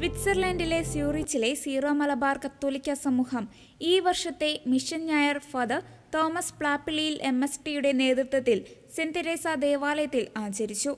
സ്വിറ്റ്സർലൻഡിലെ സ്യൂറിച്ചിലെ zero Malabar കത്തോലിക്ക സമൂഹം ഈ വർഷത്തെ മിഷൻ ഞായർ ഫാദർ തോമസ് പ്ലാപ്പിളിയിൽ എം എസ് ടിയുടെ നേതൃത്വത്തിൽ സെന്റ് തെരേസ ദേവാലയത്തിൽ ആചരിച്ചു.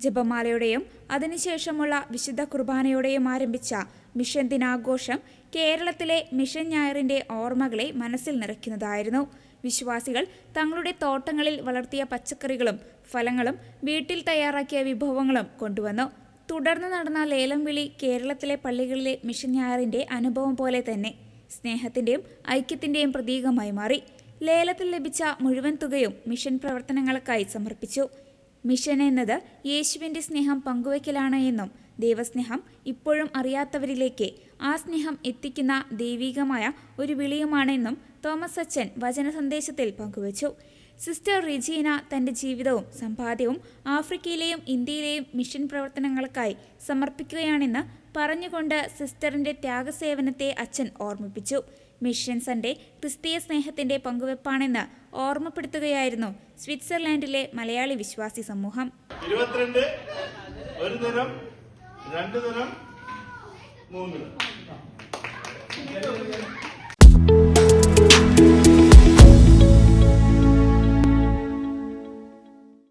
ജപമാലയുടെയും അതിനുശേഷമുള്ള വിശുദ്ധ കുർബാനയുടെയും ആരംഭിച്ച മിഷൻ ദിനാഘോഷം കേരളത്തിലെ മിഷൻ ഞായറിന്റെ ഓർമ്മകളെ മനസ്സിൽ നിറയ്ക്കുന്നതായിരുന്നു. വിശ്വാസികൾ തങ്ങളുടെ തോട്ടങ്ങളിൽ വളർത്തിയ പച്ചക്കറികളും ഫലങ്ങളും വീട്ടിൽ തയ്യാറാക്കിയ വിഭവങ്ങളും കൊണ്ടുവന്നു. തുടർന്ന് നടന്ന ലേലം വിളി കേരളത്തിലെ പള്ളികളിലെ മിഷൻ ഞായറിന്റെ അനുഭവം പോലെ തന്നെ സ്നേഹത്തിന്റെയും ഐക്യത്തിന്റെയും പ്രതീകമായി മാറി. ലേലത്തിൽ ലഭിച്ച മുഴുവൻ തുകയും മിഷൻ പ്രവർത്തനങ്ങൾക്കായി സമർപ്പിച്ചു. മിഷൻ എന്നത് യേശുവിന്റെ സ്നേഹം പങ്കുവയ്ക്കലാണ് എന്നും ദൈവസ്നേഹം ഇപ്പോഴും അറിയാത്തവരിലേക്ക് ആ സ്നേഹം എത്തിക്കുന്ന ദൈവികമായ ഒരു വിളിയുമാണെന്നും തോമസ് അച്ഛൻ വചന സന്ദേശത്തിൽ പങ്കുവച്ചു. സിസ്റ്റർ റിജീന തന്റെ ജീവിതവും സമ്പാദ്യവും ആഫ്രിക്കയിലെയും ഇന്ത്യയിലെയും മിഷൻ പ്രവർത്തനങ്ങൾക്കായി സമർപ്പിക്കുകയാണെന്ന് പറഞ്ഞുകൊണ്ട് സിസ്റ്ററിന്റെ ത്യാഗസേവനത്തെ അച്ഛൻ ഓർമ്മിപ്പിച്ചു. മിഷൻ സൺഡേ ക്രിസ്തീയ സ്നേഹത്തിന്റെ പങ്കുവെപ്പാണെന്ന് ഓർമ്മപ്പെടുത്തുകയായിരുന്നു സ്വിറ്റ്സർലാൻഡിലെ മലയാളി വിശ്വാസി സമൂഹം. ഇരുപത്തിരണ്ട് ഒരു തരം രണ്ട് തരം മൂന്ന് 気になる。